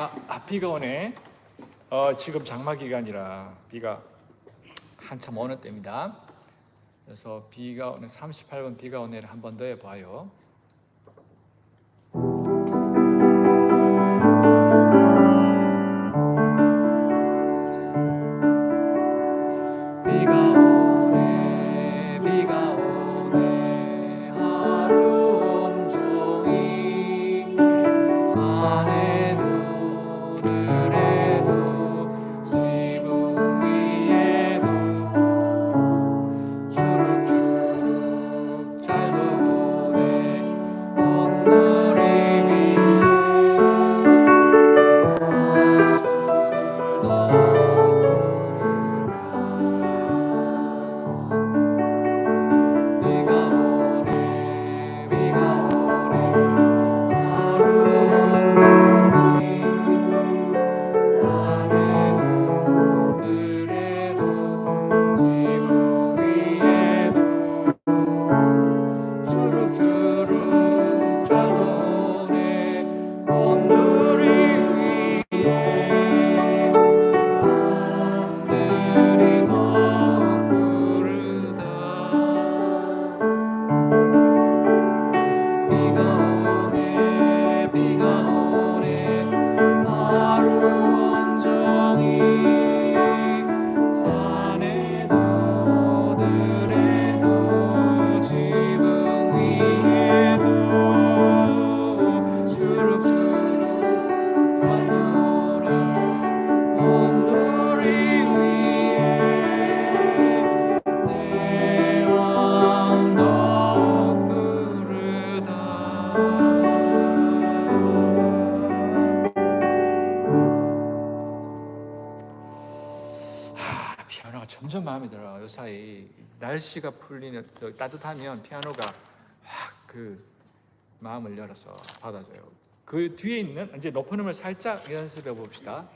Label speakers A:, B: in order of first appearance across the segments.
A: 자, 아, 비가 오네. 어, 지금 장마 기간이라 비가 한참 오는 때입니다. 그래서 비가 오는 38번 비가 오네를 한 번 더 해봐요. 날씨가 풀리는 또 따뜻하면 피아노가 확 그 마음을 열어서 받아줘요. 그 뒤에 있는 이제 높은 음을 살짝 연습해 봅시다.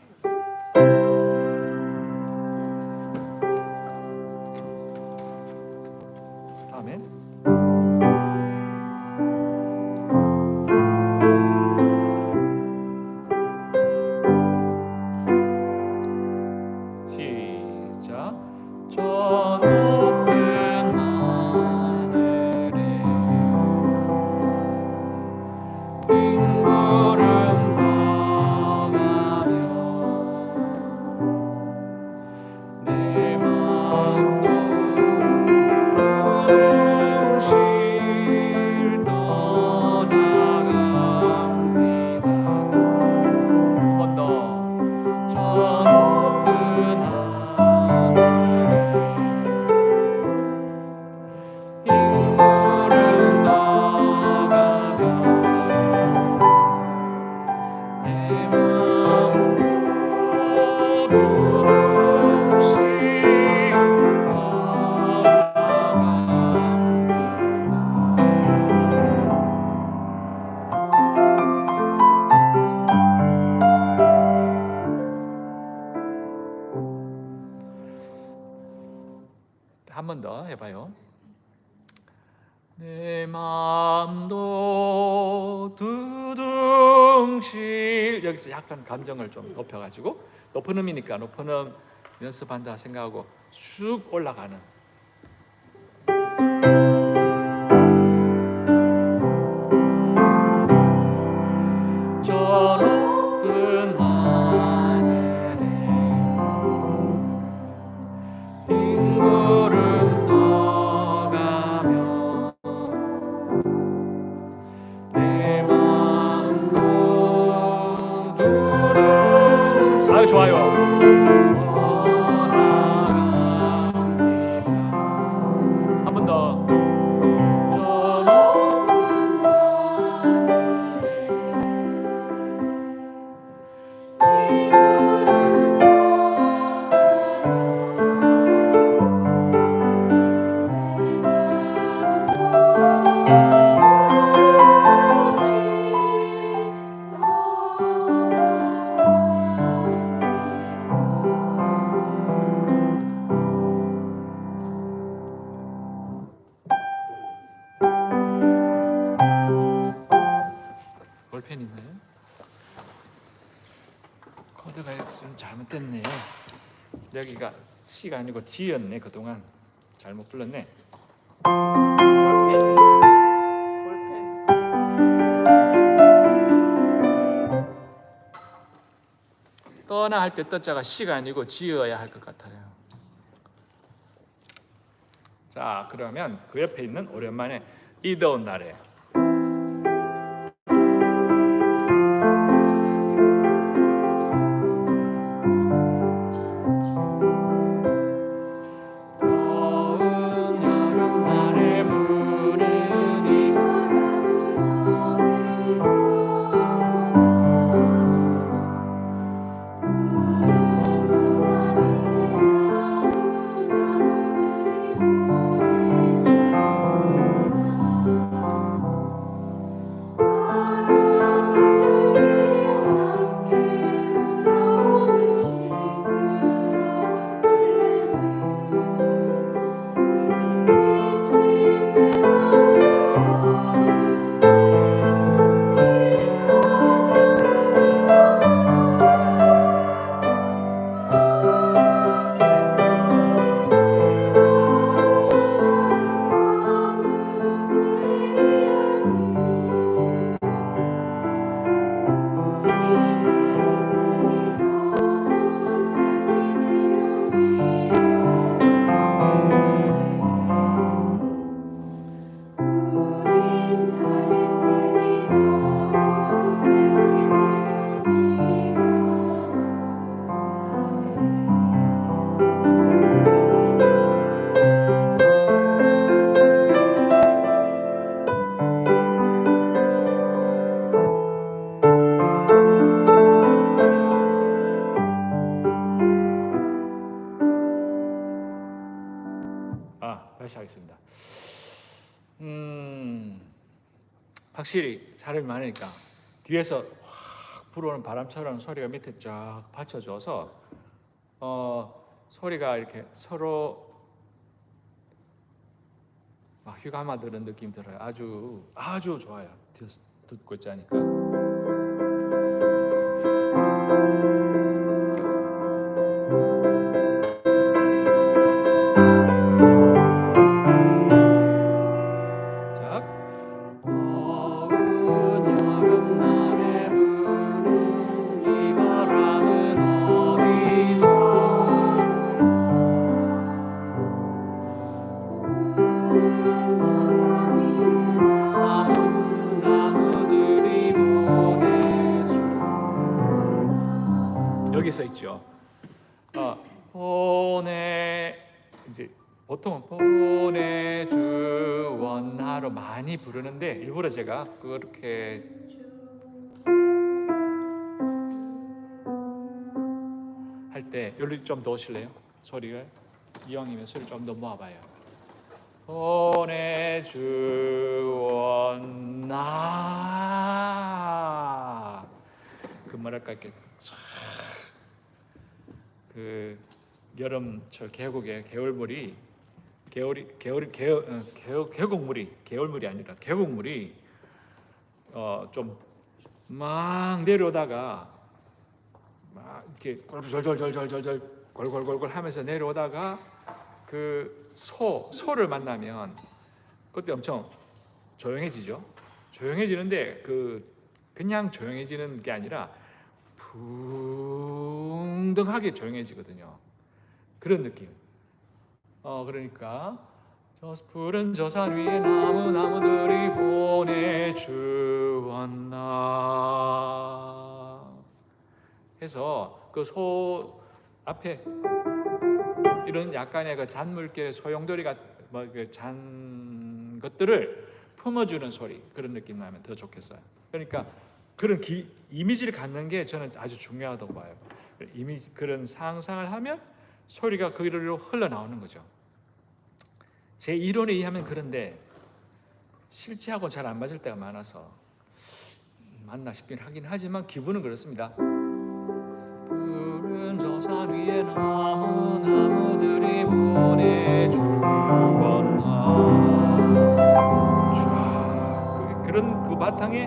A: 여기서 약간 감정을 좀 높여가지고 높은 음이니까 높은 음 연습한다 생각하고 쑥 올라가는 Твое. 여기가 C가 아니고 G였네 그동안 잘못 불렀네. 떠나 할 때 떠자가 C가 아니고 G여야 할 것 같아요. 자 그러면 그 옆에 있는 오랜만에 이 더운 날에 확실히 사람이 많으니까 뒤에서 확 불어오는 바람처럼 소리가 밑에 쫙 받쳐줘서 어 소리가 이렇게 서로 막 휴가마 들은 느낌 들어요. 아주 아주 좋아요. 듣고 있자니까. 여기 써 있죠. 어, 보내 이제 보통은 보내주원하로 많이 부르는데 일부러 제가 그렇게 할 때 여기 좀 넣으실래요? 소리를 이왕이면 소리 좀 더 모아봐요. 보내주원나 그 뭐랄까 이렇게 촤- 그 여름철 계곡에 개울물이 개울이 개울이 개 어, 개 계곡물이 개울물이 아니라 계곡물이 어 좀 막 내려오다가 막 이렇게 골절절절절절절 골골골골 하면서 내려오다가 그 소 소를 만나면 그때 엄청 조용해지죠. 조용해지는데 그 그냥 조용해지는 게 아니라 풍덩하게 조용해지거든요. 그런 느낌. 어 그러니까 저 푸른 저 산 위에 나무 나무들이 보내주었나 해서 그 소 앞에 이런 약간의 그 잔물결의 소용돌이가 뭐그잔 것들을 품어주는 소리 그런 느낌 나면 더 좋겠어요. 그러니까 그런 기, 이미지를 갖는 게 저는 아주 중요하다고 봐요. 이미지 그런 상상을 하면 소리가 거기로 흘러나오는 거죠. 제 이론에 의하면 그런데 실제하고 잘 안 맞을 때가 많아서 맞나 싶긴 하긴 하지만 기분은 그렇습니다. 푸른 저산 위에 나무 나무들이 보내주었나 쫙 그- 그런 그 바탕에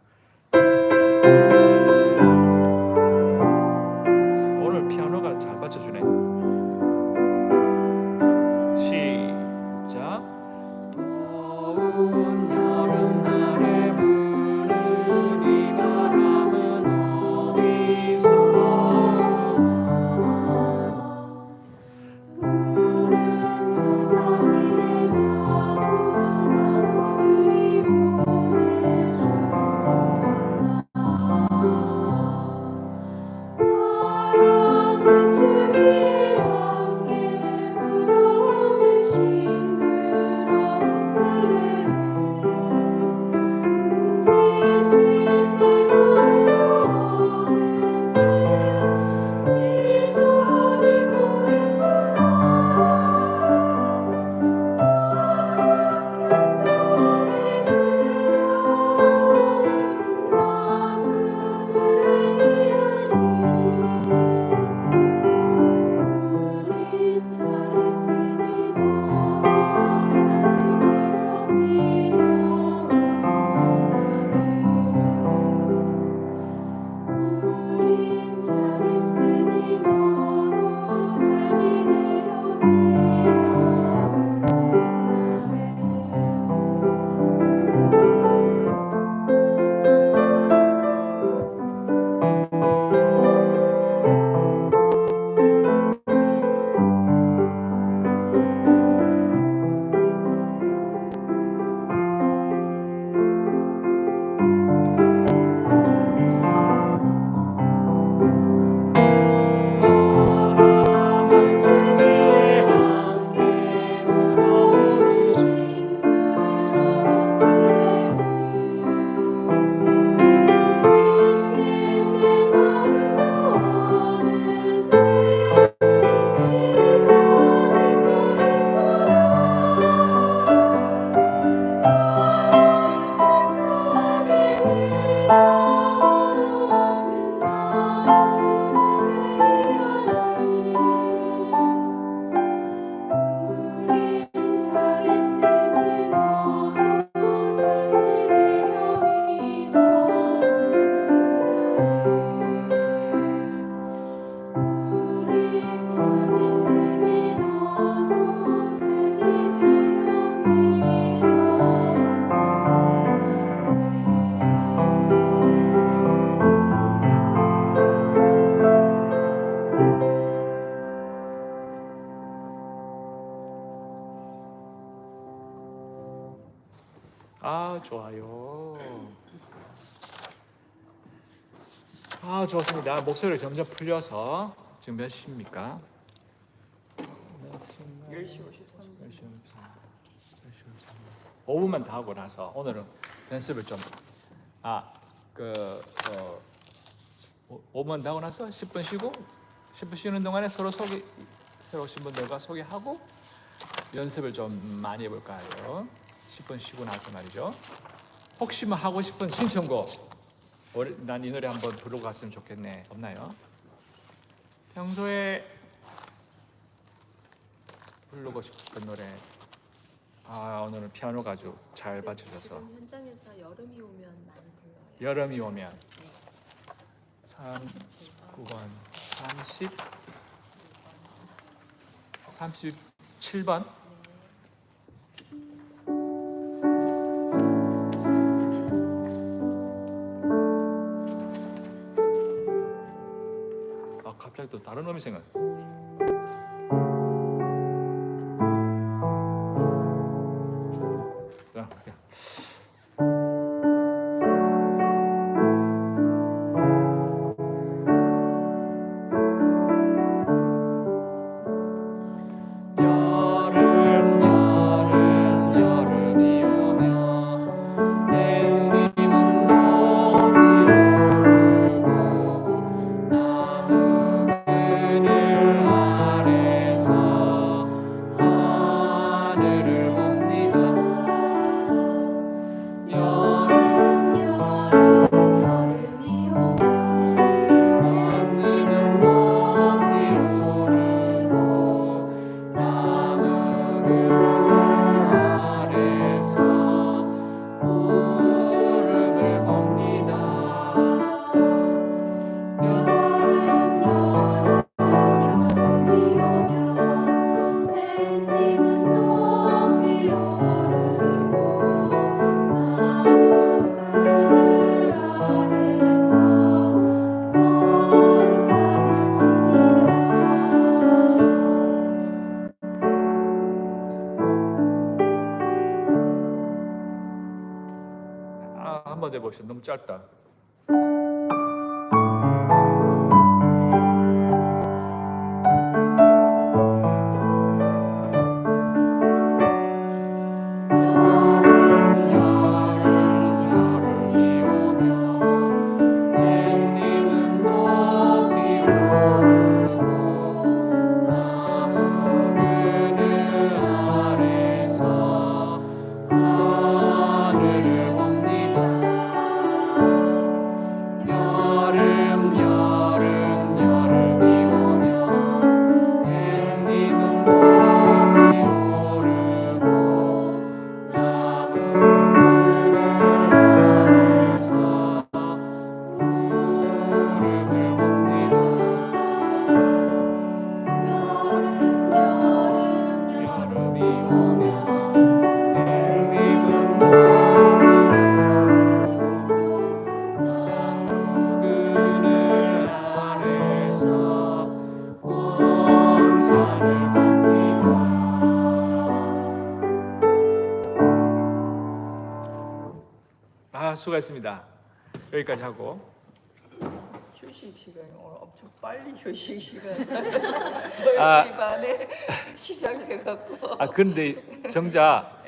A: 좋습니다. 목소리 점점 풀려서 지금 몇 시입니까? 10시 53분. 10시 53분. 5분만 더 하고 나서 오늘은 연습을 좀 아, 그 어, 5분 더 하고 나서 10분 쉬고 10분 쉬는 동안에 서로 소개 새로 오신 분들과 소개하고 연습을 좀 많이 해볼까 해요. 10분 쉬고 나서 말이죠. 혹시 뭐 하고 싶은 신청곡 난 이 노래 한번 부르고 갔으면 좋겠네. 없나요? 평소에 부르고 싶은 노래 아 오늘은 피아노가 아주 잘 받쳐줘서
B: 지금 현장에서 여름이 오면 많이 불러요.
A: 여름이 오면
B: 네.
A: 39번 30 37번 다른 음이 생각. 있어. 너무 짧다. 수고했습니다 여기까지 하고
C: 휴식 시간이 오늘 엄청 빨리 휴식 시간.
A: 아.
C: 10시 반에 시작해갖고.
A: 아 근데 정작